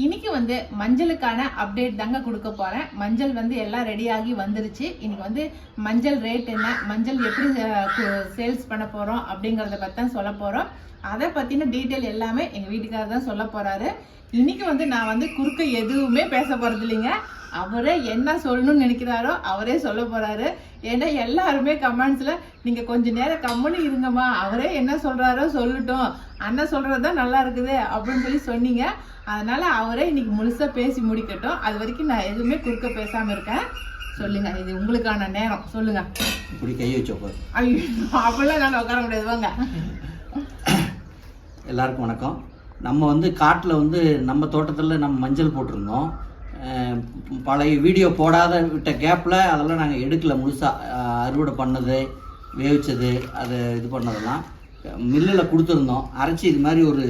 இன்னைக்கு வந்து மஞ்சளுக்கான அப்டேட் தாங்க கொடுக்க போறேன். மஞ்சள் வந்து எல்லாம் ரெடியாகி வந்துருச்சு. இன்னைக்கு வந்து மஞ்சள் ரேட் என்ன மஞ்சள் எப்படி சேல்ஸ் பண்ண போறோம் அப்படிங்கறத பத்தி தான் சொல்ல போறோம். அதை பத்தின டீட்டெயில் எல்லாமே எங்க வீட்டுக்காரர் தான் சொல்ல போறாரு. இன்னைக்கு வந்து நான் வந்து குறுக்க எதுவுமே பேச போறது இல்லைங்க. அவரே என்ன சொல்லணும்னு நினைக்கிறாரோ அவரே சொல்ல போறாரு. ஏன்னா எல்லாருமே கமெண்ட்ஸ்ல நீங்க கொஞ்ச நேரம் கம்முன்னு இருங்கம்மா. அவரே என்ன சொல்றாரோ சொல்லட்டும். அண்ணன் சொல்றதுதான் நல்லா இருக்குது அப்படின்னு சொல்லி சொன்னீங்க. அதனால அவரே இன்னைக்கு முழுசா பேசி முடிக்கட்டும். அது வரைக்கும் நான் எதுவுமே குறுக்க பேசாம இருக்கேன். சொல்லுங்க இது உங்களுக்கான நேரம். சொல்லுங்க. இப்படி கை வச்சப்போ ஐயோ அப்பெல்லாம் நான் உட்கார முடியாது. வாங்க. எல்லாருக்கும் வணக்கம். நம்ம வந்து காட்டில் வந்து நம்ம தோட்டத்தில் நம்ம மஞ்சள் போட்டிருந்தோம். பழைய வீடியோ போடாத விட்ட கேப்பில் அதெல்லாம் நாங்கள் எடுக்கல முழுசாக அறுவடை பண்ணது வேவிச்சது அதை இது பண்ணதெல்லாம். மில்லில் கொடுத்துருந்தோம். அரைச்சி இது மாதிரி ஒரு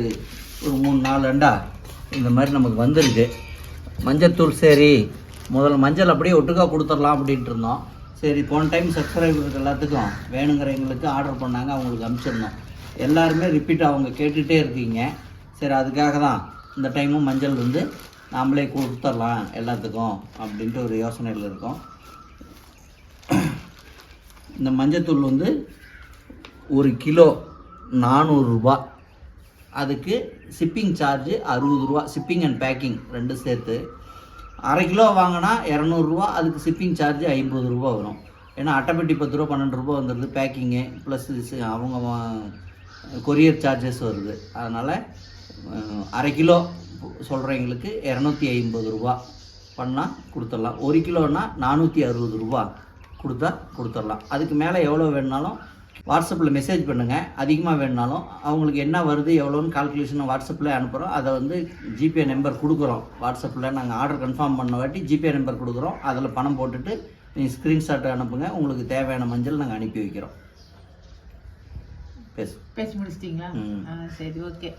ஒரு மூணு நாலு அண்டா. இந்த மாதிரி நமக்கு வந்திருக்கு. மஞ்சத்தூள் சரி முதல்ல மஞ்சள் அப்படியே ஒட்டுக்கா கொடுத்துடலாம் அப்படின்ட்டு இருந்தோம். சரி போன டைம் சப்ஸ்கிரைபருக்கு எல்லாத்துக்கும் வேணுங்கிறவங்களுக்கு ஆர்டர் பண்ணாங்க அவங்களுக்கு அனுப்பிச்சிருந்தோம். எல்லாருமே ரிப்பீட் அவங்க கேட்டுகிட்டே இருக்கீங்க. சரி அதுக்காக தான் இந்த டைமும் மஞ்சள் வந்து நாமளே கொடுத்துடலாம் எல்லாத்துக்கும் அப்படின்ட்டு ஒரு யோசனையில் இருக்கோம். இந்த மஞ்சத்தூள் வந்து ஒரு கிலோ நானூறுரூபா அதுக்கு ஷிப்பிங் சார்ஜு அறுபது ரூபா ஷிப்பிங் அண்ட் பேக்கிங் ரெண்டு சேர்த்து. அரை கிலோ வாங்கினா இரநூறுவா அதுக்கு ஷிப்பிங் சார்ஜ் ஐம்பது ரூபா வரும். ஏன்னா அட்டைப்பெட்டி பத்து ரூபா பன்னெண்டு ரூபா வந்துடுது பேக்கிங்கு ப்ளஸ் அவங்க கொரியர் சார்ஜஸ் வருது. அதனால் அரை கிலோ சொல்கிறவங்களுக்கு இரநூத்தி ஐம்பது ரூபா பண்ணால் கொடுத்துடலாம். ஒரு கிலோன்னா நானூற்றி அறுபது ரூபா கொடுத்தா கொடுத்துடலாம். அதுக்கு மேலே எவ்வளோ வேணுனாலும் வாட்ஸ்அப்பில் மெசேஜ் பண்ணுங்கள் அதிகமாக வேணுனாலும் அவங்களுக்கு என்ன வருது எவ்வளோன்னு கால்குலேஷன் வாட்ஸ்அப்பில் அனுப்புகிறோம் அதை வந்து ஜிபே நம்பர் கொடுக்குறோம். வாட்ஸ்அப்பில் நாங்கள் ஆர்டர் கன்ஃபார்ம் பண்ண வாட்டி ஜிபே நம்பர் கொடுக்குறோம். அதில் பணம் போட்டுட்டு நீங்கள் ஸ்க்ரீன்ஷாட் அனுப்புங்க. உங்களுக்கு தேவையான மஞ்சள் நாங்கள் அனுப்பி வைக்கிறோம். பேசு. பேசி முடிச்சிட்டீங்களா? சரி ஓகே.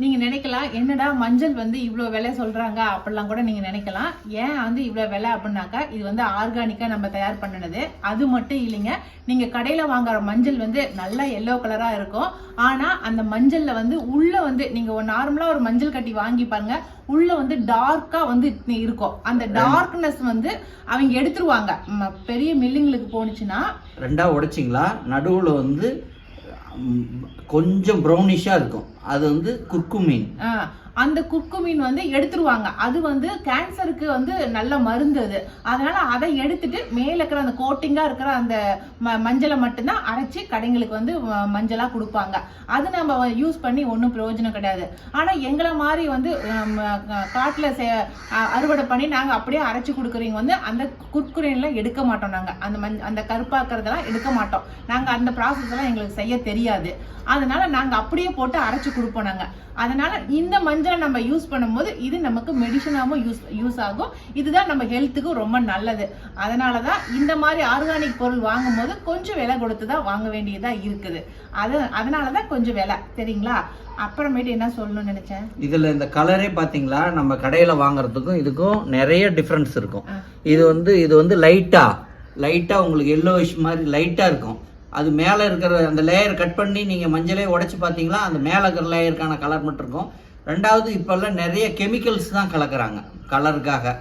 நீங்க நினைக்கலாம் என்னடா மஞ்சள் வந்து இவ்வளோ விலை சொல்றாங்க அப்படிலாம் கூட நீங்க நினைக்கலாம். ஏன் வந்து இவ்வளோ விலை அப்படின்னாக்கா இது வந்து ஆர்கானிக்கா நம்ம தயார் பண்ணினது. அது மட்டும் இல்லைங்க நீங்க கடையில வாங்குற மஞ்சள் வந்து நல்லா எல்லோ கலரா இருக்கும். ஆனா அந்த மஞ்சள்ல வந்து உள்ள வந்து நீங்க நார்மலா ஒரு மஞ்சள் கட்டி வாங்கி பாருங்க உள்ள வந்து டார்க்கா வந்து இருக்கும். அந்த டார்க்னஸ் வந்து அவங்க எடுத்துருவாங்க. பெரிய மில்லுங்களுக்கு போனுச்சுன்னா ரெண்டாக உடைச்சிங்களா? நடுவில் வந்து கொஞ்சம் ப்ரௌனிஷாக இருக்கும். அது வந்து குர்குமீன். அந்த குக்கு மீன் வந்து எடுத்துருவாங்க. அது வந்து கேன்சருக்கு வந்து நல்ல மருந்து அது. அதனால அதை எடுத்துட்டு மேல இருக்கிற அந்த கோட்டிங்கா இருக்கிற அந்த ம- மஞ்சளை மட்டும்தான் அரைச்சி கடைங்களுக்கு வந்து மஞ்சளாக மஞ்சளா கொடுப்பாங்க. அது நம்ம யூஸ் பண்ணி ஒன்றும் பிரயோஜனம் கிடையாது. ஆனா எங்களை மாதிரி வந்து ஹம், அஹ், காட்டுல அறுவடை பண்ணி நாங்க அப்படியே அரைச்சி கொடுக்குறீங்க வந்து அந்த குர்குரேன்லாம் எடுக்க மாட்டோம் நாங்க. அந்த மஞ் அந்த கருப்பாக்குறதெல்லாம் எடுக்க மாட்டோம். நாங்க அந்த ப்ராசஸ் எல்லாம் எங்களுக்கு செய்ய தெரியாது. அதனால நாங்க அப்படியே போட்டு அரைச்சி கொடுப்போம் நாங்க. அதனால இந்த மஞ்சள் நம்ம யூஸ் பண்ணும்போது இது நமக்கு மெடிசனாகவும் யூஸ் யூஸ் ஆகும். இதுதான் நம்ம ஹெல்த்துக்கு ரொம்ப நல்லது. அதனால தான் இந்த மாதிரி ஆர்கானிக் பொருள் வாங்கும்போது கொஞ்சம் விலை கொடுத்து தான் வாங்க வேண்டியதா இருக்குது. அது அதனால தான் கொஞ்சம் விலை. சரிங்களா? அப்புறமேட்டு என்ன சொல்லணும்னு நினைச்சேன்? இதில் இந்த கலரே பார்த்தீங்களா நம்ம கடையில் வாங்குறதுக்கும் இதுக்கும் நிறைய டிஃப்ரென்ஸ் இருக்கும். இது வந்து இது வந்து லைட்டாக லைட்டாக உங்களுக்கு எல்லோயிஷ் மாதிரி லைட்டாக இருக்கும். அது மேலே இருக்கிற அந்த லேயர் கட் பண்ணி நீங்கள் மஞ்சளே உடைச்சி பார்த்தீங்களா அந்த மேலே இருக்கிற லேயருக்கான கலர் மட்டும் இருக்கும். ரெண்டாவது இப்போல்லாம் நிறைய கெமிக்கல்ஸ் தான் கலக்கிறாங்க கலருக்காக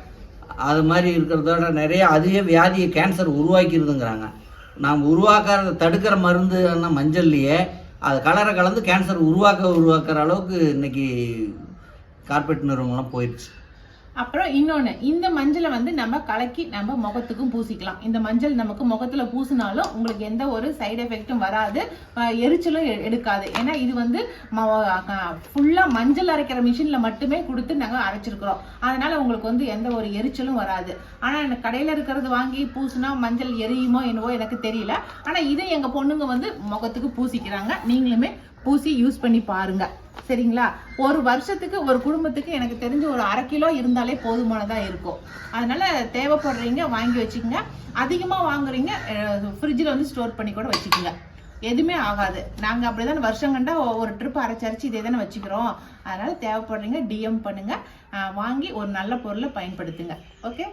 அது மாதிரி இருக்கிறதோட நிறைய அதிக வியாதியை கேன்சர் உருவாக்கிடுதுங்கிறாங்க நாம் உருவாக்கிறத தடுக்கிற மருந்து மஞ்சள்லையே அது கலரை கலந்து கேன்சர் உருவாக்க உருவாக்குற அளவுக்கு இன்னைக்கு கார்பரேட் நிறுவனங்கள்லாம் போயிடுச்சு. அப்புறம் இன்னொன்று இந்த மஞ்சளை வந்து நம்ம கலக்கி நம்ம முகத்துக்கும் பூசிக்கலாம். இந்த மஞ்சள் நமக்கு முகத்தில் பூசினாலும் உங்களுக்கு எந்த ஒரு சைடு எஃபெக்ட்டும் வராது. எரிச்சலும் எ- எடுக்காது. ஏன்னா இது வந்து ஃபுல்லாக மஞ்சள் அரைக்கிற மிஷினில் மட்டுமே கொடுத்து நாங்கள் அரைச்சிருக்கிறோம். அதனால் உங்களுக்கு வந்து எந்த ஒரு எரிச்சலும் வராது. ஆனால் எனக்கு கடையில் இருக்கிறது வாங்கி பூசினா மஞ்சள் எரியுமோ என்னவோ எனக்கு தெரியல. ஆனால் இதை எங்கள் பொண்ணுங்க வந்து முகத்துக்கு பூசிக்கிறாங்க. நீங்களுமே பூசி யூஸ் பண்ணி பாருங்கள் சரிங்களா? ஒரு வருஷத்துக்கு ஒரு குடும்பத்துக்கு எனக்கு தெரிஞ்சு ஒரு அரை கிலோ இருந்தாலே போதுமானதாக இருக்கும். அதனால தேவைப்படுறீங்க வாங்கி வச்சுக்கோங்க. அதிகமாக வாங்குறீங்க ஃப்ரிட்ஜில் வந்து ஸ்டோர் பண்ணி கூட வச்சுக்கோங்க. எதுவுமே ஆகாது. நாங்கள் அப்படி தானே வருஷம் கண்டா ஒரு ட்ரிப் அரைச்சு இதே தானே வச்சுக்கிறோம். அதனால் தேவைப்படுறீங்க டிஎம் பண்ணுங்கள் வாங்கி ஒரு நல்ல பொருளை பயன்படுத்துங்க. ஓகே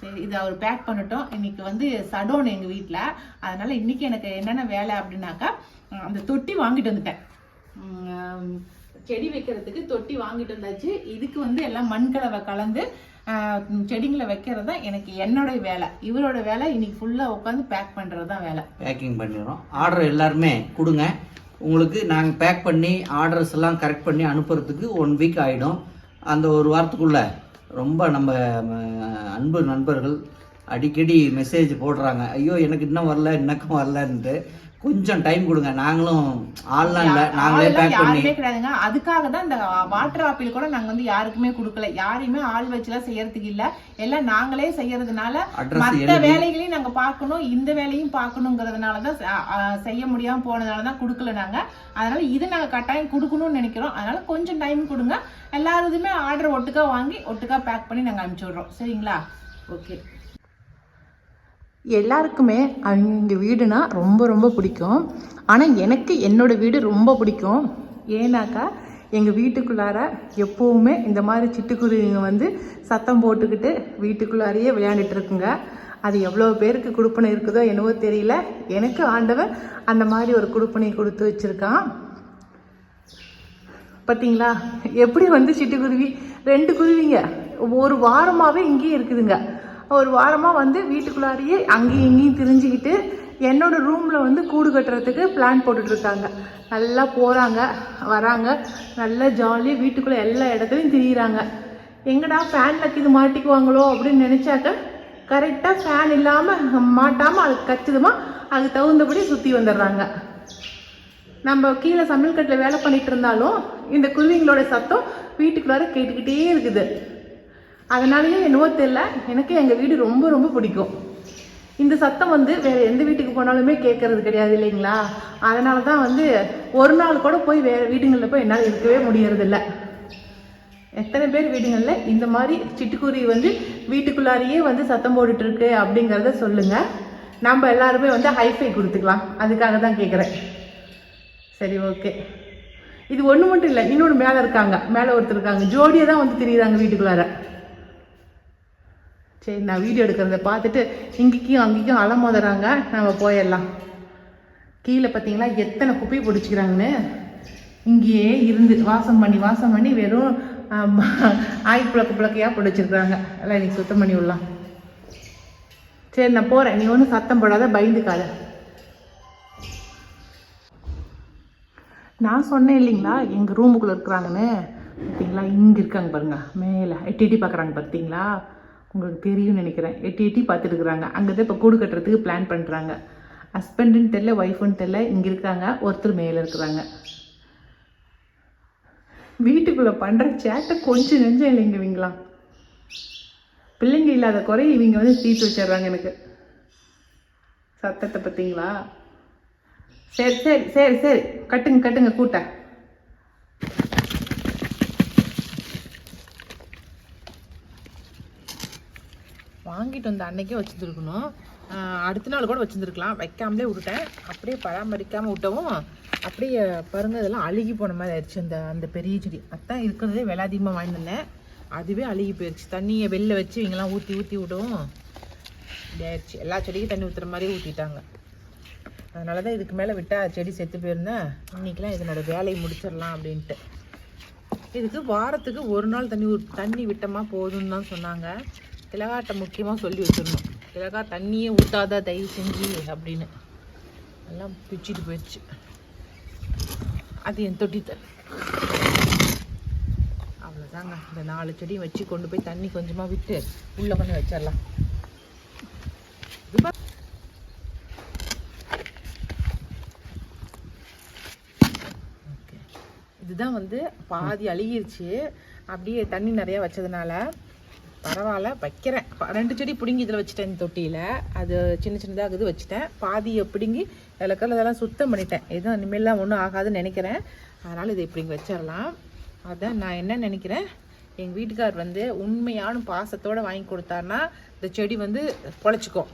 சரி இதை அவர் பேக் பண்ணிட்டோம். இன்னைக்கு வந்து சடோன் எங்கள் வீட்டில் அதனால் இன்னைக்கு எனக்கு என்னென்ன வேலை அப்படின்னாக்கா அந்த தொட்டி வாங்கிட்டு வந்துட்டேன். செடி வைக்கிறதுக்கு தொட்டி வாங்கிட்டு வந்தாச்சு. இதுக்கு வந்து எல்லாம் மண்கலவை கலந்து செடிங்களை வைக்கிறது தான் எனக்கு என்னோட வேலை. இவரோட வேலை இன்னைக்கு ஃபுல்லாக உட்காந்து பேக் பண்ணுறது தான் வேலை. பேக்கிங் பண்ணிடுறோம். ஆர்டர் எல்லாருமே கொடுங்க. உங்களுக்கு நாங்கள் பேக் பண்ணி ஆர்டர்ஸ் எல்லாம் கரெக்ட் பண்ணி அனுப்புறதுக்கு ஒன் வீக் ஆகிடும் அந்த ஒரு வாரத்துக்குள்ளே ரொம்ப நம்ம அன்பு நண்பர்கள் அடிக்கடி மெசேஜ் போடுறாங்க. ஐயோ எனக்கு இன்னும் வரல இன்னக்கும் வரலன்ட்டு. கொஞ்சம் டைம் கொடுங்க. நாங்களும் ஆள்லாம் இல்லை. நாங்களே பேக் பண்ணி யாருமே கிடையாதுங்க. அதுக்காக தான் இந்த வாட்டர் ஆப்பிள் கூட நாங்க வந்து யாருக்குமே கொடுக்கல. யாரையுமே ஆள் வச்சுலாம் செய்யறதுக்கு இல்ல. எல்லாம் நாங்களே செய்யறதுனால எழுதி வேலைகளையும் நாங்க பார்க்கணும். இந்த வேலையும் பார்க்கணுங்கிறதுனால தான் செய்ய முடியாம போனதால தான் கொடுக்கல நாங்க. அதனால இது நாங்க கட்டாயம் கொடுக்கணும்னு நினைக்கிறோம். அதனால கொஞ்சம் டைம் கொடுங்க. எல்லாருதுமே ஆர்டர் ஒட்டுக்கா வாங்கி ஒட்டுக்கா பேக் பண்ணி நாங்க அனுப்பிச்சு விடுறோம். சரிங்களா? ஓகே எல்லாருக்குமே அங்கே வீடுனா ரொம்ப ரொம்ப பிடிக்கும். ஆனால் எனக்கு என்னோடய வீடு ரொம்ப பிடிக்கும். ஏன்னாக்கா எங்கள் வீட்டுக்குள்ளார எப்போவுமே இந்த மாதிரி சிட்டுக்குருவிங்க வந்து சத்தம் போட்டுக்கிட்டு வீட்டுக்குள்ளாரையே விளையாண்டுட்டு இருக்குங்க. அது எவ்வளோ பேருக்கு கொடுப்பனை இருக்குதோ என்னவோ தெரியல. எனக்கு ஆண்டவன் அந்த மாதிரி ஒரு கொடுப்பனை கொடுத்து வச்சுருக்கான். பார்த்தீங்களா எப்படி வந்து சிட்டுக்குருவி? ரெண்டு குருவிங்க. ஒரு வாரமாகவே இங்கேயே இருக்குதுங்க. ஒரு வாரமாக வந்து வீட்டுக்குள்ளாரையே அங்கேயும் இங்கேயும் திரிஞ்சுக்கிட்டு என்னோட ரூமில் வந்து கூடு கட்டுறதுக்கு பிளான் போட்டுட்ருக்காங்க. நல்லா போகிறாங்க வராங்க. நல்லா ஜாலியாக வீட்டுக்குள்ளே எல்லா இடத்துலையும் திரியிறாங்க. எங்கடா ஃபேனில் இது மாட்டிக்குவாங்களோ அப்படின்னு நினச்சாக்க கரெக்டாக ஃபேன் இல்லாமல் மாட்டாமல் அது கச்சிதமாக அதுக்கு தகுந்தபடி சுற்றி வந்துடுறாங்க. நம்ம கீழே சமையல் கட்டில் வேலை பண்ணிகிட்டு இருந்தாலும் இந்த குருவிங்களோட சத்தம் வீட்டுக்குள்ளார கேட்டுக்கிட்டே இருக்குது. அதனாலேயே என்னவோ தெரியல. எனக்கு எங்கள் வீடு ரொம்ப ரொம்ப பிடிக்கும். இந்த சத்தம் வந்து வேறு எந்த வீட்டுக்கு போனாலுமே கேட்கறது கிடையாது இல்லைங்களா? அதனால தான் வந்து ஒரு நாள் கூட போய் வேறு வீடுங்களில் போய் என்னால் இருக்கவே முடியறதில்ல. எத்தனை பேர் வீடுங்களில் இந்த மாதிரி சிட்டுக்குருவி வந்து வீட்டுக்குள்ளாரையே வந்து சத்தம் போட்டுட்ருக்கு அப்படிங்கிறத சொல்லுங்கள் நம்ம எல்லாருமே வந்து ஹைஃபை கொடுத்துக்கலாம். அதுக்காக தான் கேட்குறேன் சரி ஓகே. இது ஒன்று மட்டும் இல்லை இன்னொன்று மேலே இருக்காங்க. மேலே ஒருத்தர் இருக்காங்க. ஜோடியாக தான் வந்து திரியுறாங்க வீட்டுக்குள்ளார. சரி நான் வீடியோ எடுக்கிறத பார்த்துட்டு இங்கேயும் அங்கேயும் அலமோதுறாங்க. நம்ம போயிடலாம். கீழே பார்த்தீங்களா எத்தனை குப்பை பிடிச்சிக்கிறாங்கன்னு? இங்கேயே இருந்து வாசம் பண்ணி வாசம் பண்ணி வெறும் ஆய் புழக்க புழக்கையாக பிடிச்சிருக்கிறாங்க. எல்லாம் இன்னைக்கு சுத்தம் பண்ணி விடலாம். சரி நான் போகிறேன் நீ ஒன்றும் சத்தம் போடாத பயந்துக்காத. நான் சொன்னேன் இல்லைங்களா எங்கள் ரூமுக்குள்ளே இருக்கிறாங்கன்னு. பார்த்தீங்களா இங்கே இருக்காங்க பாருங்க மேலே. எட்டிட்டி பார்க்குறாங்க பார்த்தீங்களா? உங்களுக்கு தெரியும்னு நினைக்கிறேன். எட்டி எட்டி பார்த்துட்டு இருக்கிறாங்க. அங்கே தான் இப்போ கூடு கட்டுறதுக்கு பிளான் பண்ணுறாங்க ஹஸ்பண்டுன்னு தெரில ஒய்ஃபுன்னு தெரில இங்கே இருக்காங்க ஒருத்தர் மேலே இருக்கிறாங்க. வீட்டுக்குள்ளே பண்ணுற சேட்டை கொஞ்சம் நெஞ்சம் இல்லைங்க இவங்களாம் பிள்ளைங்க இல்லாத குறை இவங்க வந்து தீர்த்து வச்சிடுறாங்க எனக்கு. சத்தத்தை பார்த்தீங்களா சரி சரி சரி சரி. கட்டுங்க கட்டுங்க கூட்ட. வாங்கிட்டு வந்த அன்னைக்கே வச்சுருக்கணும் அடுத்த நாள் கூட வச்சுருந்துருக்கலாம். வைக்காமலே விட்டுட்டேன். அப்படியே பராமரிக்காமல் விட்டவும் அப்படியே பாருங்க இதெல்லாம் அழுகி போன மாதிரி ஆயிடுச்சு அந்த அந்த பெரிய செடி. அதான் இருக்கிறதே விலை அதிகமாக வாங்கியிருந்தேன் அதுவே அழுகி போயிடுச்சு தண்ணியை வெளில வச்சு இவங்கெல்லாம் ஊற்றி ஊற்றி விடவும் இப்படி ஆயிடுச்சு. எல்லா செடிக்கும் தண்ணி ஊற்றுற மாதிரியே ஊற்றிட்டாங்க அதனால தான் இதுக்கு மேலே விட்டால் செடி செத்து போயிருந்தேன் இன்றைக்கெலாம் இதனோட வேலையை முடிச்சிடலாம் அப்படின்ட்டு. இதுக்கு வாரத்துக்கு ஒரு நாள் தண்ணி தண்ணி விட்டோமா போதும்னு தான் சொன்னாங்க. திலகாட்ட முக்கியமாக சொல்லி வச்சிடணும். திலகா தண்ணியே ஊற்றாத தயவு செஞ்சு அப்படின்னு. எல்லாம் பிச்சுட்டு போயிடுச்சு. அது என் தொட்டி அவ்வளோதாங்க இந்த நாலு செடியும் வச்சு கொண்டு போய் தண்ணி கொஞ்சமாக விட்டு உள்ளே கொண்டு வச்சிடலாம். ஓகே. இதுதான் வந்து பாதி அழுகிருச்சு. அப்படியே தண்ணி நிறையா வச்சதுனால பரவாயில்ல வைக்கிறேன். ரெண்டு செடி பிடுங்கி இதில் வச்சுட்டேன் இந்த தொட்டியில். அது சின்ன சின்னதாக இது வச்சுட்டேன். பாதியை பிடுங்கி இலக்கல் இதெல்லாம் சுத்தம் பண்ணிட்டேன். எதுவும் இனிமேலாம் ஒன்றும் ஆகாதுன்னு நினைக்கிறேன். அதனால் இதை இப்படி வச்சிடலாம். அதான் நான் என்ன நினைக்கிறேன்? எங்கள் வீட்டுக்கார் வந்து உண்மையான பாசத்தோடு வாங்கி கொடுத்தாருன்னா இந்த செடி வந்து பொழைச்சிக்கும்.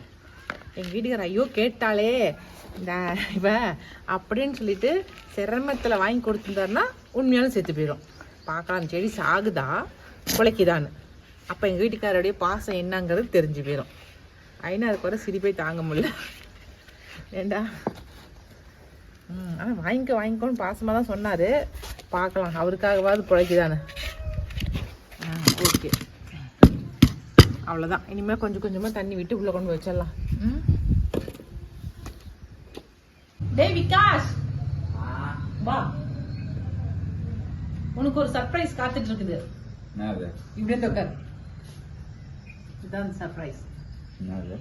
எங்கள் வீட்டுக்கார் ஐயோ கேட்டாலே இந்த இவ அப்படின்னு சொல்லிட்டு சிரமத்தில் வாங்கி கொடுத்துருந்தாருன்னா உண்மையாலும் செத்து போயிடும் பார்க்கலாம் அந்த செடி சாகுதா? குலைக்குதான்னு அப்போ எங்கள் வீட்டுக்காரோடைய பாசம் என்னங்கிறது தெரிஞ்சு போயிடும் ஐநா அதுக்கு வர சிரிப்பை தாங்க முடியல. ஏண்டா? ம் ஆனால் வாங்கிக்கோ வாங்கிக்கோன்னு பாசமாக தான் சொன்னார். பார்க்கலாம் அவருக்காகவாது பிழைக்குதானே ஆ ஓகே. அவ்வளோதான் இனிமேல் கொஞ்சம் கொஞ்சமாக தண்ணி விட்டு உள்ளே கொண்டு வச்சிடலாம். ம்? டேய் விகாஷ்! வா. உனக்கு ஒரு சர்ப்ரைஸ் காத்துட்டு இருக்குது. இப்படியே உட்கார். இதுதான் சர்ப்ரைஸ் என்னது?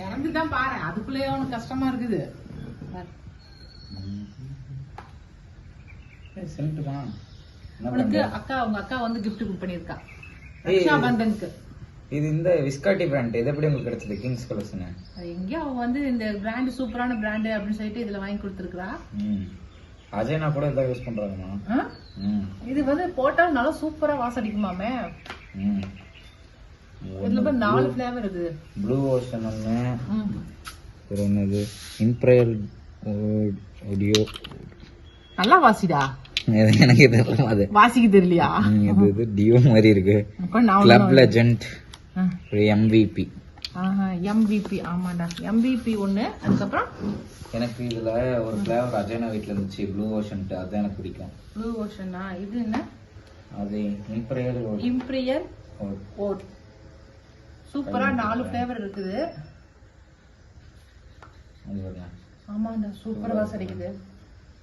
இறந்து தான் பாரு அதுக்குள்ளேயே உனக்கு கஷ்டமா இருக்குது. உனக்கு? அக்கா உங்க அக்கா வந்து gift பண்ணிருக்கா ஏய். ரக்ஷா பந்தனுக்கு இது இந்த விஸ்காட்டி பிராண்ட் இது எப்படி உங்களுக்கு கிடைச்சது? கிங்ஸ் கலெக்ஷன் அது எங்கேயோ அவ வந்து இந்த பிராண்ட் சூப்பரான பிராண்ட் அப்படின்னு சொல்லிட்டு இதுல வாங்கி கொடுத்துருக்கா ம். அஜய்னா கூட இதான் யூஸ் பண்றாங்கண்ணா ம். இது வந்து போட்டா நல்லா சூப்பரா வாசடிக்குமாமே இதுல நாலு ஃபிளேவர் இருக்குது ப்ளூ ஓஷன் ஒன்று என்னது? இம்ப்ரையல் ஆடியோ நல்லா வாசிடா. இது எனக்கு தெரியல அது வாசிக்க தெரியலையா? ம், இது இது டியோ மாதிரி இருக்கு. கிளப் லெஜண்ட் எம்விபி எம்விபி ஆமாண்டா எம்விபி ஒண்ணு அதுக்கப்புறம்? எனக்கு இதுல ஒரு ஃபிளேவர் அஜய்னா வீட்ல இருந்துச்சு. ப்ளூ ஓஷன் அது எனக்கு பிடிக்கும். ப்ளூ ஓஷனா இது என்ன? அது இம்ப்ரையல் இம்ப்ரியர் ஓட் சூப்பரா நாலு ஃபிளேவர் இருக்குது. ஆமாண்டா சூப்பரா வாசடிக்குது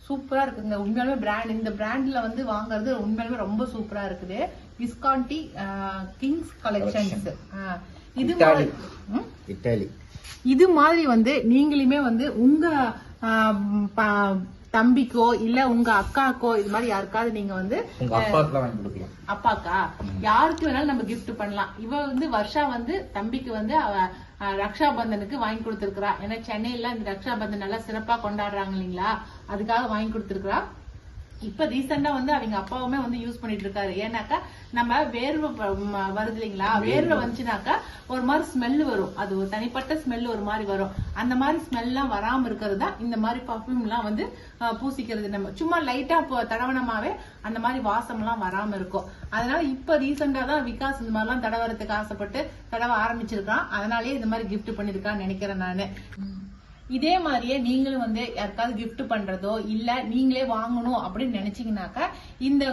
சூப்பரா இருக்குங்க. உண்மையாலுமே பிராண்ட் இந்த பிராண்ட்ல வந்து வாங்குறது உண்மையாலுமே ரொம்ப சூப்பரா இருக்குது. விஸ்கான்டி கிங்ஸ் கலெக்ஷன்ஸ் இது. மாதிரி-? இட்டாலி இது மாதிரி வந்து நீங்களுமே வந்து உங்க தம்பிக்கோ இல்ல உங்க அக்காக்கோ இது மாதிரி யாருக்காவது நீங்க வந்து அப்பாக்கா? யாருக்கு வேணாலும் நம்ம gift பண்ணலாம். இவ வந்து வருஷா வந்து தம்பிக்கு வந்து அவ ரக்ஷா பந்தனுக்கு வாங்கி கொடுத்திருக்கிறா. ஏன்னா சென்னையில இந்த ரக்ஷா பந்தன் நல்லா சிறப்பா கொண்டாடுறாங்க இல்லைங்களா? அதுக்காக வாங்கி கொடுத்திருக்கிறா. இப்ப ரீசெண்டா வந்து அவங்க அப்பாவுமே வந்து யூஸ் பண்ணிட்டு இருக்காரு. ஏன்னாக்கா நம்ம வேர்வை ப- ம- வருது இல்லைங்களா? வேர்வை. வந்துச்சுனாக்கா ஒரு மாதிரி ஸ்மெல் வரும். அது ஒரு தனிப்பட்ட ஸ்மெல் ஒரு மாதிரி வரும். அந்த மாதிரி ஸ்மெல் எல்லாம் வராம இருக்கிறது தான் இந்த மாதிரி பர்ஃபியூம் எல்லாம் வந்து பூசிக்கிறது. நம்ம சும்மா லைட்டா தடவனமாவே அந்த மாதிரி வாசம் எல்லாம் வராம இருக்கும். அதனால இப்ப ரீசெண்டா தான் விகாஸ் இந்த மாதிரி எல்லாம் தடவறதுக்கு ஆசைப்பட்டு தடவ ஆரம்பிச்சிருக்கான். அதனாலயே இந்த மாதிரி gift பண்ணிருக்கான்னு நினைக்கிறேன் நானு. இதே மாதிரியே நீங்களும் வந்து யாருக்காவது கிஃப்ட் பண்றதோ இல்ல நீங்களே வாங்கணும் அப்படின்னு நினைச்சீங்கன்னாக்கா இந்த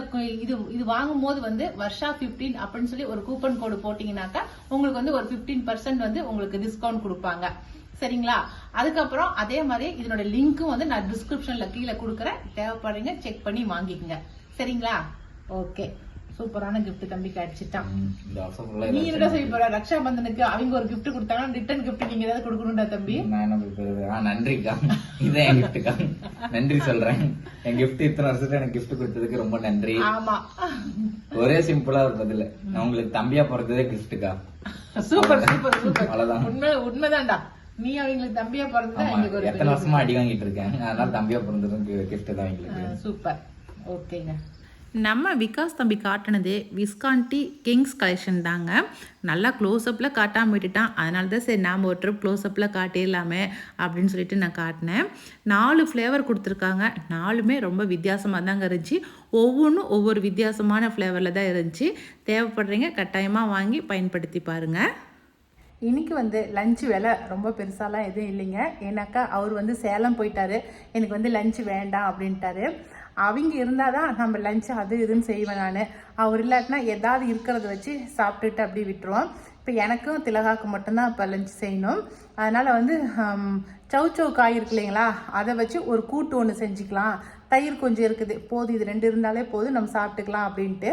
இது இது வாங்கும் போது வந்து வருஷா 15 அப்படின்னு சொல்லி ஒரு கூப்பன் கோடு போட்டீங்கன்னாக்கா உங்களுக்கு வந்து ஒரு 15% வந்து உங்களுக்கு டிஸ்கவுண்ட் கொடுப்பாங்க. சரிங்களா? அதுக்கப்புறம் அதே மாதிரி இதனோட லிங்க்கும் வந்து நான் டிஸ்கிரிப்ஷன்ல கீழே கொடுக்குறேன். தேவைப்படுறீங்க செக் பண்ணி வாங்கிக்கங்க. சரிங்களா? ஓகே சூப்பரான இந்த ஆஃபர் ஃபுல்லா நீ என்னடா செய்ய போற? ரக்ஷா பந்தனுக்கு அவங்க ஒரு gift கொடுத்தாங்கன்னா ரிட்டர்ன் gift நீங்க ஏதாவது கொடுக்கணும்டா தம்பி. நான் என்ன கொடுக்குறது? ஆ நன்றிக்கா. இதான் என் கிஃப்ட்டுக்கா நன்றி சொல்றேன். என் gift இத்தனை வருஷத்துல எனக்கு gift கொடுத்ததுக்கு ரொம்ப நன்றி. ஆமா. ஒரே சிம்பிளா ஒரு பதில். நான் உங்களுக்கு தம்பியா பிறந்ததே கிஃப்ட்டுக்கா சூப்பர் சூப்பர் சூப்பர். அவ்வளவுதான். உண்மை உண்மைதான்டா. நீ அவங்களுக்கு தம்பியா பிறந்தா எங்களுக்கு எத்தனை வருஷமா அடி வாங்கிட்டு இருக்கேன். அதனால தம்பியா பிறந்ததும் கிஃப்ட் தான் எங்களுக்கு. சூப்பர். ஓகேங்க. நம்ம விகாஸ் தம்பி காட்டினது விஸ்கான்டி கிங்ஸ் கலெக்ஷன் தாங்க. நல்லா க்ளோஸ்அப்பில் காட்டாமல் விட்டுட்டான். அதனால தான் சரி நாம் ஒரு ட்ரிப் க்ளோஸ்அப்பில் காட்டிடலாமே அப்படின்னு சொல்லிட்டு நான் காட்டினேன். நாலு ஃப்ளேவர் கொடுத்துருக்காங்க. நாலுமே ரொம்ப வித்தியாசமாக தாங்க இருந்துச்சு. ஒவ்வொன்றும் ஒவ்வொரு வித்தியாசமான ஃப்ளேவரில் தான் இருந்துச்சு. தேவைப்படுறீங்க கட்டாயமாக வாங்கி பயன்படுத்தி பாருங்கள் இன்றைக்கி வந்து லஞ்சு வேலை ரொம்ப பெருசாலாம் எதுவும் இல்லைங்க. ஏன்னாக்கா அவர் வந்து சேலம் போயிட்டாரு. எனக்கு வந்து லஞ்சு வேண்டாம் அப்படின்ட்டாரு. அவங்க இருந்தால் தான் நம்ம லஞ்ச் அது இதுன்னு செய்வேன் நான். அவர் இல்லாட்டினா ஏதாவது இருக்கிறத வச்சு சாப்பிட்டுட்டு அப்படியே விட்டுருவோம். இப்போ எனக்கும் திலகாக்கு மட்டும்தான் இப்போ லஞ்ச் செய்யணும். அதனால் வந்து சவு சௌ காய் இருக்கு இல்லைங்களா? அதை வச்சு ஒரு கூட்டு ஒன்று செஞ்சுக்கலாம். தயிர் கொஞ்சம் இருக்குது. போதும் இது ரெண்டு இருந்தாலே போதும் நம்ம சாப்பிட்டுக்கலாம் அப்படின்ட்டு.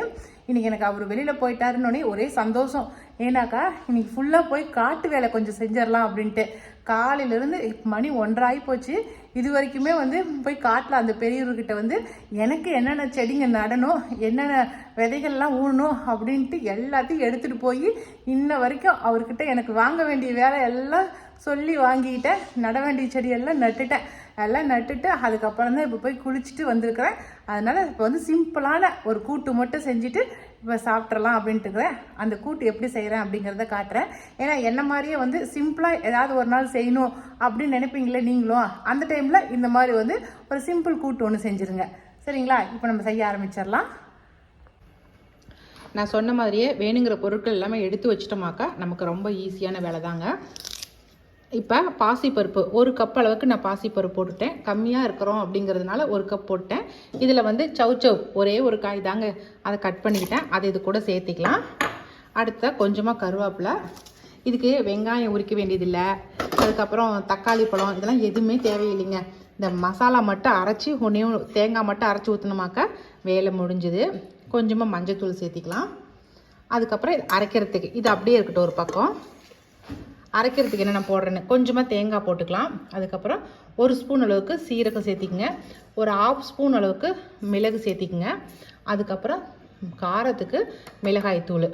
இன்னைக்கு எனக்கு அவர் வெளியில் போயிட்டாருன்னொடனே ஒரே சந்தோஷம். ஏன்னாக்கா இன்னைக்கு ஃபுல்லாக போய் காட்டு வேலை கொஞ்சம் செஞ்சிடலாம் அப்படின்ட்டு. காலையிலேருந்து மணி ஒன்றாகி போச்சு. இது வரைக்குமே வந்து போய் காட்டில் அந்த பெரியவர்கிட்ட வந்து எனக்கு என்னென்ன செடிங்க நடணும்? என்னென்ன விதைகள்லாம் ஊழணும் அப்படின்ட்டு எல்லாத்தையும் எடுத்துகிட்டு போய் இன்ன வரைக்கும் அவர்கிட்ட எனக்கு வாங்க வேண்டிய வேலை எல்லாம் சொல்லி வாங்கிக்கிட்டேன் நட வேண்டிய செடியெல்லாம் நட்டுட்டேன். எல்லாம் நட்டுட்டு அதுக்கப்புறம் தான் இப்போ போய் குளிச்சுட்டு வந்திருக்கிறேன். அதனால் இப்போ வந்து சிம்பிளான ஒரு கூட்டு மட்டும் செஞ்சுட்டு இப்போ சாப்பிட்றலாம் அப்படின்ட்டுக்கிறேன் அந்த கூட்டு எப்படி செய்கிறேன் அப்படிங்கிறத காட்டுறேன். ஏன்னா என்ன மாதிரியே வந்து சிம்பிளாக ஏதாவது ஒரு நாள் செய்யணும் அப்படின்னு நினைப்பீங்களே நீங்களும் அந்த டைமில் இந்த மாதிரி வந்து ஒரு சிம்பிள் கூட்டு ஒன்று செஞ்சுருங்க. சரிங்களா? இப்போ நம்ம செய்ய ஆரம்பிச்சிடலாம். நான் சொன்ன மாதிரியே வேணுங்கிற பொருட்கள் எல்லாமே எடுத்து வச்சிட்டோமாக்கா நமக்கு ரொம்ப ஈஸியான வேலை தாங்க இப்போ பாசிப்பருப்பு ஒரு கப் அளவுக்கு நான் பாசிப்பருப்பு போட்டுட்டேன். கம்மியாக இருக்கிறோம் அப்படிங்கிறதுனால ஒரு கப் போட்டேன் இதில் வந்து சௌச்சவ் ஒரே ஒரு காய் தாங்க. அதை கட் பண்ணிக்கிட்டேன். அதை இது கூட சேர்த்திக்கலாம். அடுத்த கொஞ்சமாக கருவேப்பிலை. இதுக்கு வெங்காயம் உரிக்க வேண்டியதில்லை. அதுக்கப்புறம் தக்காளி பழம் இதெல்லாம் எதுவுமே தேவையில்லைங்க. இந்த மசாலா மட்டும் அரைச்சி ஒன்றையும் தேங்காய் மட்டும் அரைச்சி ஊற்றினோமாக்கா வேலை முடிஞ்சுது. கொஞ்சமாக மஞ்சத்தூள் சேர்த்திக்கலாம். அதுக்கப்புறம் இது அரைக்கிறதுக்கு. இது அப்படியே இருக்கட்டும் ஒரு பக்கம். அரைக்கிறதுக்கு என்ன நான் போடுறேன்னு கொஞ்சமாக தேங்காய் போட்டுக்கலாம். அதுக்கப்புறம் ஒரு ஸ்பூன் அளவுக்கு சீரகம் சேர்த்திக்கங்க. ஒரு ஆஃப் ஸ்பூன் அளவுக்கு மிளகு சேர்த்திக்கங்க. அதுக்கப்புறம் காரத்துக்கு மிளகாய் தூள்.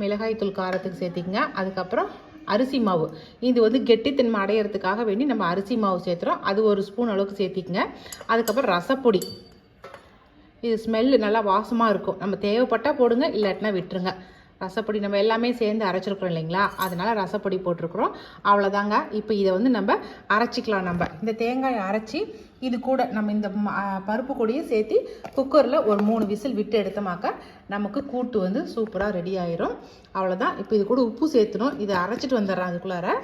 மிளகாய் தூள் காரத்துக்கு சேர்த்திக்கங்க. அதுக்கப்புறம் அரிசி மாவு. இது வந்து கெட்டித்தன்மை அடையிறதுக்காக வேண்டி நம்ம அரிசி மாவு சேர்த்துறோம். அது ஒரு ஸ்பூன் அளவுக்கு சேர்த்திக்கங்க. அதுக்கப்புறம் ரசப்பொடி. இது ஸ்மெல்லு நல்லா வாசமாக இருக்கும். நம்ம தேவைப்பட்டால் போடுங்க இல்லாட்டினா விட்டுருங்க. ரசப்பொடி நம்ம எல்லாமே சேர்ந்து அரைச்சிருக்கிறோம் இல்லைங்களா? அதனால ரசப்பொடி போட்டிருக்கிறோம். அவ்வளோதாங்க இப்போ இதை வந்து நம்ம அரைச்சிக்கலாம் நம்ம. இந்த தேங்காயை அரைச்சி இது கூட நம்ம இந்த ம- பருப்பு கூடையும் சேர்த்து குக்கரில் ஒரு மூணு விசில் விட்டு எடுத்தோமாக்க நமக்கு கூட்டு வந்து சூப்பராக ரெடி ஆயிரும். அவ்வளோதான் இப்போ இது கூட உப்பு சேர்த்துணும். இதை அரைச்சிட்டு வந்துடுறேன் அதுக்குள்ளார.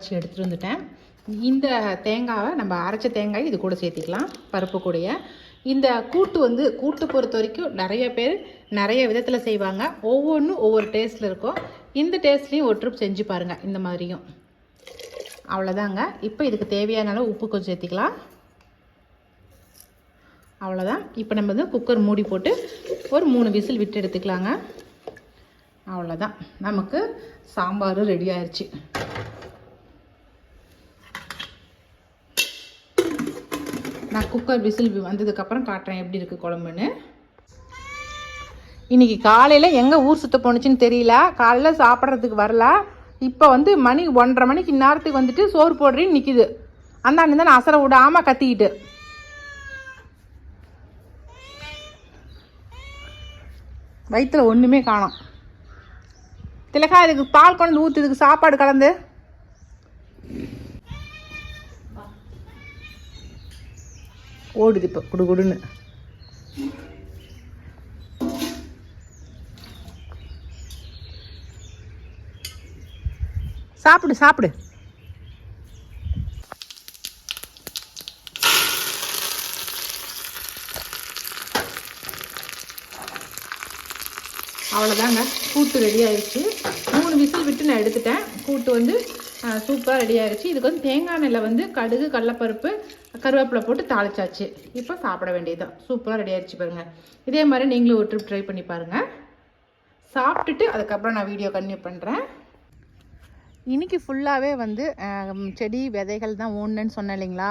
அரைச்சி எடுத்துகிட்டு வந்துட்டேன். இந்த தேங்காவை நம்ம அரைச்ச தேங்காய் இது கூட சேர்த்திக்கலாம். பருப்பு கூடயே. இந்த கூட்டு வந்து கூட்டு பொறுத்த வரைக்கும் நிறைய பேர் நிறைய விதத்தில் செய்வாங்க. ஒவ்வொன்றும் ஒவ்வொரு டேஸ்ட்டில் இருக்கும். இந்த டேஸ்ட்லேயும் ஒரு ட்ரிப் செஞ்சு பாருங்கள் இந்த மாதிரியும். அவ்வளோதாங்க இப்போ இதுக்கு தேவையான அளவு உப்பு கொஞ்சம் சேர்த்திக்கலாம். அவ்வளோதான் இப்போ நம்ம வந்து குக்கர் மூடி போட்டு ஒரு மூணு விசில் விட்டு எடுத்துக்கலாங்க. அவ்வளோதான் நமக்கு சாம்பார் ரெடி ஆயிடுச்சு நான் குக்கர் விசில் வந்ததுக்கப்புறம் காட்டுறேன் எப்படி இருக்குது குழம்புன்னு. இன்றைக்கி காலையில் எங்கே ஊர் சுத்த போணுச்சுன்னு தெரியல. காலையில் சாப்பிட்றதுக்கு வரல. இப்போ வந்து மணி ஒன்றரை மணிக்கு இந்நேரத்துக்கு வந்துட்டு சோறு போடுறேன்னு நிற்கிது அந்த அண்ணன் தான் அசரை விடாமல் கத்திக்கிட்டு. வயிற்றுல ஒன்றுமே காணும். திலகா இதுக்கு பால் கொண்டு ஊற்று இதுக்கு சாப்பாடு கலந்து. ஓடுது இப்போ குடு குடுன்னு. சாப்பிடு சாப்பிடு. அவ்வளோதாங்க கூட்டு ரெடி ஆயிடுச்சு மூணு விசில் விட்டு நான் எடுத்துட்டேன். கூட்டு வந்து சூப்பராக ரெடி ஆயிடுச்சு இதுக்கு வந்து தேங்காய் நெல்லை வந்து கடுகு கடலப்பருப்பு கருவேப்பிலை போட்டு தாளிச்சாச்சு. இப்போ சாப்பிட வேண்டியதுதான் சூப்பராக ரெடி ஆயிடுச்சு பாருங்கள் இதே மாதிரி நீங்களும் ஒரு ட்ரிப் ட்ரை பண்ணி பாருங்கள் சாப்பிட்டுட்டு அதுக்கப்புறம் நான் வீடியோ கன்டினியூ பண்ணுறேன் இன்னைக்கு ஃபுல்லாகவே வந்து செடி விதைகள் தான் ஊனுன்னு சொன்னேன் இல்லைங்களா?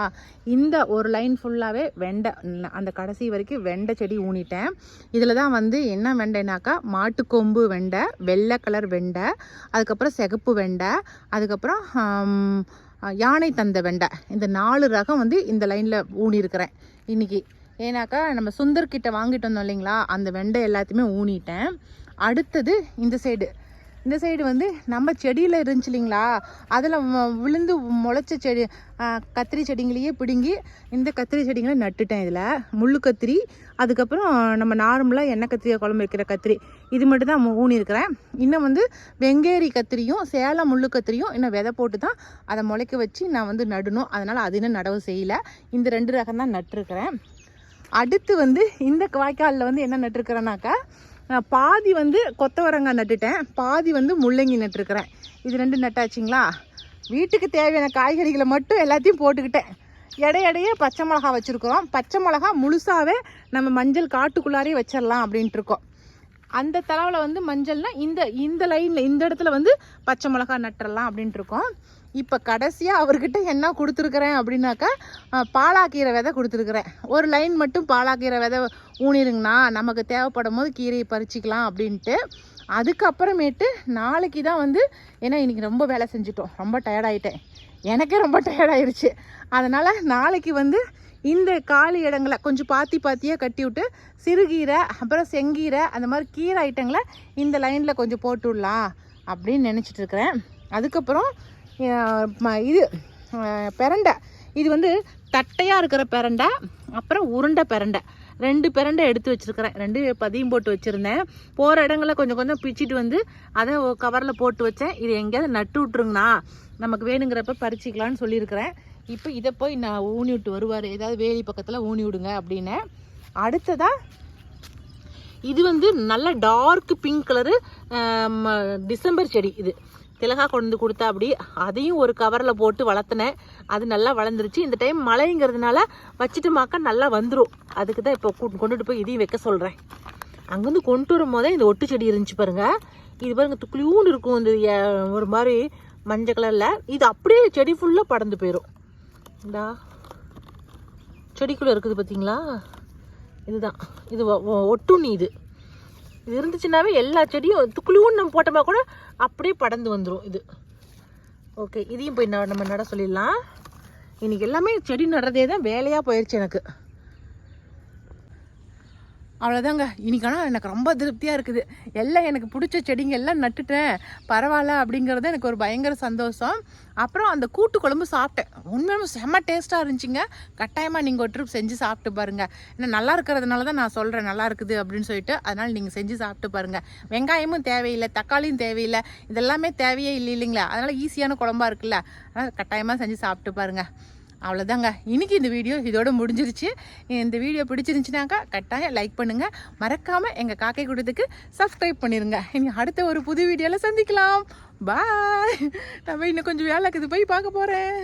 இந்த ஒரு லைன் ஃபுல்லாகவே வெண்டை அந்த கடைசி வரைக்கும் வெண்டை செடி ஊனிட்டேன். இதில் தான் வந்து என்ன வெண்டைனாக்கா மாட்டுக்கொம்பு வெண்டை வெள்ளை கலர் வெண்டை அதுக்கப்புறம் சிகப்பு வெண்டை அதுக்கப்புறம் யானை தந்த வெண்டை. இந்த நாலு ரகம் வந்து இந்த லைனில் ஊனியிருக்கிறேன். இன்னைக்கு ஏன்னாக்கா நம்ம சுந்தர்கிட்ட வாங்கிட்டு வந்தோம் இல்லைங்களா? அந்த வெண்டை எல்லாத்தையுமே ஊனிட்டேன். அடுத்தது இந்த சைடு இந்த சைடு வந்து நம்ம செடியில் இருந்துச்சு இல்லைங்களா? அதில் விழுந்து முளைச்ச செடி கத்திரி செடிங்களையே பிடுங்கி இந்த கத்திரி செடிங்களை நட்டுட்டேன் இதில். முள்ளு கத்திரி அதுக்கப்புறம் நம்ம நார்மலாக எண்ணெய் கத்திரியை குழம்பு வைக்கிற கத்திரி. இது மட்டும் தான் ஊனியிருக்கிறேன் இன்னும் வந்து வெங்கேரி கத்திரியும் சேலம் முள்ளு கத்திரியும் இன்னும் விதை போட்டு தான் அதை முளைக்க வச்சு நான் வந்து நடணும். அதனால் அது இன்னும் நடவு செய்யலை. இந்த ரெண்டு ரகம் தான் நட்டிருக்கிறேன். அடுத்து வந்து இந்த வாய்க்காலில் வந்து என்ன நட்டிருக்கிறேன்னாக்கா நான் பாதி வந்து கொத்தவரங்காய் நட்டுட்டேன். பாதி வந்து முள்ளங்கி நட்டுருக்கிறேன். இது ரெண்டு நட்டாச்சுங்களா? வீட்டுக்கு தேவையான காய்கறிகளை மட்டும் எல்லாத்தையும் போட்டுக்கிட்டேன். இடையிடையே பச்சை மிளகா வச்சுருக்கிறோம். பச்சை மிளகா முழுசாகவே நம்ம மஞ்சள் காட்டுக்குள்ளாரே வச்சிடலாம் அப்படின்ட்டு இருக்கோம். அந்த தளவில் வந்து மஞ்சள்னா இந்த இந்த லைனில் இந்த இடத்துல வந்து பச்சை மிளகா நட்டுறலாம் அப்படின்ட்டு இருக்கோம். இப்போ கடைசியாக அவர்கிட்ட என்ன கொடுத்துருக்குறேன் அப்படின்னாக்கா பாலாக்கீரை விதை கொடுத்துருக்குறேன். ஒரு லைன் மட்டும் பாலாக்கீரை விதை ஊனிருங்கண்ணா நமக்கு தேவைப்படும் போது கீரையை பறிச்சிக்கலாம் அப்படின்ட்டு. அதுக்கப்புறமேட்டு நாளைக்கு தான் வந்து ஏன்னா இன்றைக்கி ரொம்ப வேலை செஞ்சுட்டோம். ரொம்ப டயர்டாயிட்டேன் எனக்கே ரொம்ப டயர்டாயிருச்சு அதனால் நாளைக்கு வந்து இந்த காலி இடங்களை கொஞ்சம் பாத்தி பாத்தியாக கட்டி விட்டு சிறுகீரை அப்புறம் செங்கீரை அந்த மாதிரி கீரை ஐட்டங்களை இந்த லைனில் கொஞ்சம் போட்டு விடலாம் அப்படின்னு நினச்சிட்டு இருக்கிறேன். அதுக்கப்புறம் ம- இது பெரண்டை பிரண்டை. இது வந்து தட்டையாக இருக்கிற பிரண்டை அப்புறம் உருண்டை பெரண்டை. ரெண்டு பெரண்டை எடுத்து வச்சுருக்கிறேன். ரெண்டு பதியம் போட்டு வச்சுருந்தேன். போகிற இடங்களில் கொஞ்சம் கொஞ்சம் பிச்சுட்டு வந்து அதை கவரில் போட்டு வச்சேன். இது எங்கேயாவது நட்டு விட்ருங்கண்ணா நமக்கு வேணுங்கிறப்ப பறிச்சிக்கலான்னு சொல்லியிருக்கிறேன். இப்போ இதை போய் நான் ஊனி விட்டு வருவார். ஏதாவது வேலி பக்கத்தில் ஊனி விடுங்க அப்படின்னு. அடுத்ததாக இது வந்து நல்ல டார்க் பிங்க் கலரு டிசம்பர் செடி இது. திலகா கொண்டு வந்து கொடுத்தா அப்படி. அதையும் ஒரு கவரில் போட்டு வளர்த்தினேன். அது நல்லா வளர்ந்துருச்சு. இந்த டைம் மழைங்கிறதுனால வச்சுட்டுமாக்கா நல்லா வந்துடும் அதுக்கு தான் இப்போ கொண்டுட்டு போய் இதையும் வைக்க சொல்கிறேன் அங்கேருந்து கொண்டு வரும் போதே இந்த ஒட்டு செடி இருந்துச்சு பாருங்க. இது பாருங்க துக்குளியூண்டு இருக்கும் இந்த ஒரு மாதிரி மஞ்சள் கலரில் இது அப்படியே செடி ஃபுல்லாக படர்ந்து போயிடும் இந்தா. செடிக்குள்ளே இருக்குது பார்த்தீங்களா இதுதான். இது ஒ- ஒட்டுண்ணி இது. இது இருந்துச்சுன்னாவே எல்லா செடியும் துக்குளியும் நம்ம போட்டோமா கூட அப்படியே படர்ந்து வந்துடும் இது. ஓகே இதையும் போய் நம்ம நட சொல்லிடலாம். இன்றைக்கி எல்லாமே செடி நடுறதே தான் வேலையாக போயிடுச்சு எனக்கு. அவ்வளோதாங்க இன்னைக்கான எனக்கு ரொம்ப திருப்தியாக இருக்குது. எல்லாம் எனக்கு பிடிச்ச செடிங்க எல்லாம் நட்டுட்டேன். பரவாயில்ல அப்படிங்கிறது எனக்கு ஒரு பயங்கர சந்தோஷம். அப்புறம் அந்த கூட்டு குழம்பு சாப்பிட்டேன். உண்மையுமே செம்ம டேஸ்ட்டாக இருந்துச்சுங்க. கட்டாயமாக நீங்கள் ஒரு ட்ரிப் செஞ்சு சாப்பிட்டு பாருங்கள் ஏன்னா நல்லா இருக்கிறதுனால தான் நான் சொல்கிறேன் நல்லா இருக்குது அப்படின்னு சொல்லிட்டு. அதனால் நீங்கள் செஞ்சு சாப்பிட்டு பாருங்கள் வெங்காயமும் தேவையில்லை தக்காளியும் தேவையில்லை. இதெல்லாமே தேவையே இல்லை இல்லைங்களா அதனால் ஈஸியான குழம்பா இருக்குல்ல. அதனால் கட்டாயமாக செஞ்சு சாப்பிட்டு பாருங்கள் அவ்வளோதாங்க இன்னைக்கு இந்த வீடியோ இதோட முடிஞ்சிருச்சு. இந்த வீடியோ பிடிச்சிருந்துச்சுனாக்கா கட்டாயம் லைக் பண்ணுங்கள் மறக்காமல் எங்கள் காக்கை கூட்டத்துக்கு சப்ஸ்கிரைப் பண்ணிடுங்க இனி அடுத்த ஒரு புது வீடியோவில் சந்திக்கலாம். பாய் நம்ம இன்னும் கொஞ்சம் வேலை இருக்குது. போய் பார்க்க போகிறேன்